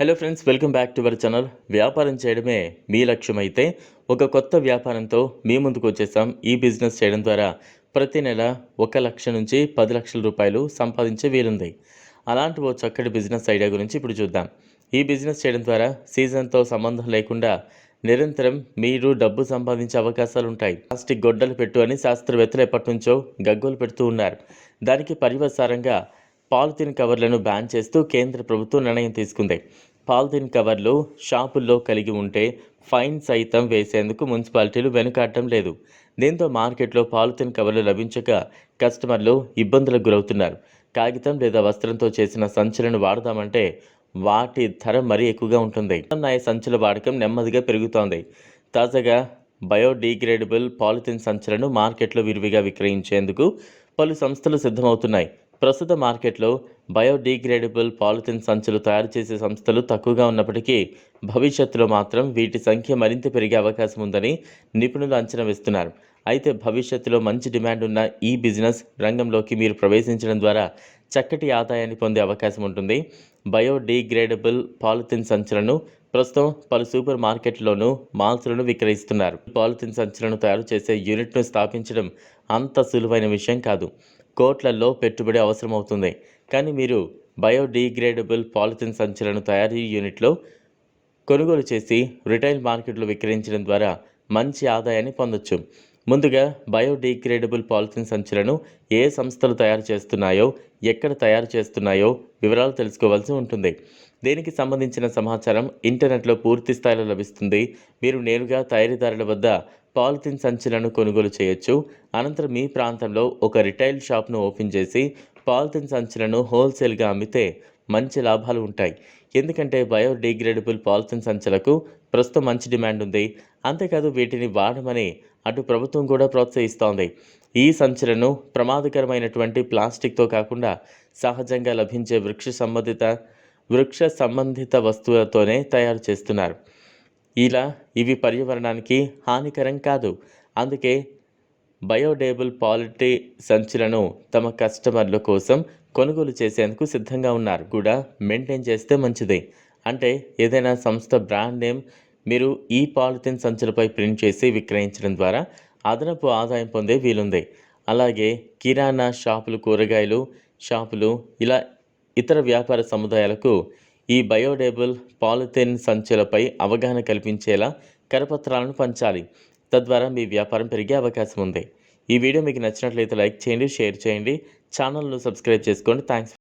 Hello friends welcome back to our channel వ్యాపారం చేయడమే మీ లక్ష్యం అయితే ఒక కొత్త వ్యాపారంతో మీ ముందుకు వచ్చేసాం ఈ బిజినెస్ చేయడం ద్వారా ప్రతి నెల ఒక లక్ష నుంచి పది లక్షల రూపాయలు సంపాదించే వీలుంది. అలాంటి ఓ చక్కటి బిజినెస్ ఐడియా గురించి ఇప్పుడు చూద్దాం. ఈ బిజినెస్ చేయడం ద్వారా సీజన్తో సంబంధం లేకుండా నిరంతరం మీరు డబ్బు సంపాదించే అవకాశాలు ఉంటాయి. ప్లాస్టిక్ గొడ్డలు పెట్టు అని శాస్త్రవేత్తలు ఎప్పటి నుంచో గగ్గోలు పెడుతూ ఉన్నారు. దానికి పరివసారంగా పాలిథిన్ కవర్లను బ్యాన్ చేస్తూ కేంద్ర ప్రభుత్వం నిర్ణయం తీసుకుంది. పాలిథిన్ కవర్లు షాపుల్లో కలిగి ఉంటే ఫైన్ సైతం వేసేందుకు మున్సిపాలిటీలు వెనుకాడటం లేదు. దీంతో మార్కెట్లో పాలిథిన్ కవర్లు లభించక కస్టమర్లు ఇబ్బందులకు గురవుతున్నారు. కాగితం లేదా వస్త్రంతో చేసిన సంచులను వాడదామంటే వాటి ధర మరీ ఎక్కువగా ఉంటుంది. నాయ సంచుల వాడకం నెమ్మదిగా పెరుగుతోంది. తాజాగా బయోడీగ్రేడబుల్ పాలిథిన్ సంచులను మార్కెట్లో విరివిగా విక్రయించేందుకు పలు సంస్థలు సిద్ధమవుతున్నాయి. ప్రస్తుత మార్కెట్లో బయోడీగ్రేడబుల్ పాలిథిన్ సంచులు తయారు చేసే సంస్థలు తక్కువగా ఉన్నప్పటికీ భవిష్యత్తులో మాత్రం వీటి సంఖ్య మరింత పెరిగే అవకాశం ఉందని నిపుణులు అంచనా వేస్తున్నారు. అయితే భవిష్యత్తులో మంచి డిమాండ్ ఉన్న ఈ బిజినెస్ రంగంలోకి మీరు ప్రవేశించడం ద్వారా చక్కటి ఆదాయాన్ని పొందే అవకాశం ఉంటుంది. బయోడీగ్రేడబుల్ పాలిథిన్ సంచులను ప్రస్తుతం పలు సూపర్ మార్కెట్లోనూ మాల్స్లను విక్రయిస్తున్నారు. పాలిథిన్ సంచులను తయారు చేసే యూనిట్ను స్థాపించడం అంత సులువైన విషయం కాదు. కోట్లలో పెట్టుబడి అవసరమవుతుంది. కానీ మీరు బయోడీగ్రేడబుల్ పాలిథిన్ సంచులను తయారీ యూనిట్లో కొనుగోలు చేసి రిటైల్ మార్కెట్లో విక్రయించడం ద్వారా మంచి ఆదాయాన్ని పొందొచ్చు. ముందుగా బయోడీగ్రేడబుల్ పాలిథిన్ సంచులను ఏ సంస్థలు తయారు చేస్తున్నాయో ఎక్కడ తయారు చేస్తున్నాయో వివరాలు తెలుసుకోవాల్సి ఉంటుంది. దీనికి సంబంధించిన సమాచారం ఇంటర్నెట్లో పూర్తి స్థాయిలో లభిస్తుంది. మీరు నేరుగా తయారీదారుల వద్ద పాలిథిన్ సంచులను కొనుగోలు చేయొచ్చు. అనంతరం మీ ప్రాంతంలో ఒక రిటైల్ షాప్ను ఓపెన్ చేసి పాలిథిన్ సంచులను హోల్సేల్గా అమ్మితే మంచి లాభాలు ఉంటాయి. ఎందుకంటే బయోడిగ్రేడబుల్ పాలిథిన్ సంచులకు ప్రస్తుతం మంచి డిమాండ్ ఉంది. అంతేకాదు వీటిని వాడమని అటు ప్రభుత్వం కూడా ప్రోత్సహిస్తోంది. ఈ సంచులను ప్రమాదకరమైనటువంటి ప్లాస్టిక్తో కాకుండా సహజంగా లభించే వృక్ష సంబంధిత వృక్ష సంబంధిత వస్తువులతోనే తయారు చేస్తున్నారు. ఇలా ఇవి పర్యావరణానికి హానికరం కాదు. అందుకే బయోడేబుల్ పాలిటీ సంచులను తమ కస్టమర్ల కోసం కొనుగోలు చేసేందుకు సిద్ధంగా ఉన్నారు. కూడా మెయింటైన్ చేస్తే మంచిది. అంటే ఏదైనా సంస్థ బ్రాండ్ నేమ్ మీరు ఈ పాలిథిన్ సంచులపై ప్రింట్ చేసి విక్రయించడం ద్వారా అదనపు ఆదాయం పొందే వీలుంది. అలాగే కిరాణా షాపులు కూరగాయలు షాపులు ఇలా ఇతర వ్యాపార సముదాయాలకు ఈ బయోడేబుల్ పాలిథిన్ సంచులపై అవగాహన కల్పించేలా కరపత్రాలను పంచాలి. తద్వారా మీ వ్యాపారం పెరిగే అవకాశం ఉంది. ఈ వీడియో మీకు నచ్చినట్లయితే లైక్ చేయండి షేర్ చేయండి. ఛానల్ను సబ్స్క్రైబ్ చేసుకోండి. థ్యాంక్స్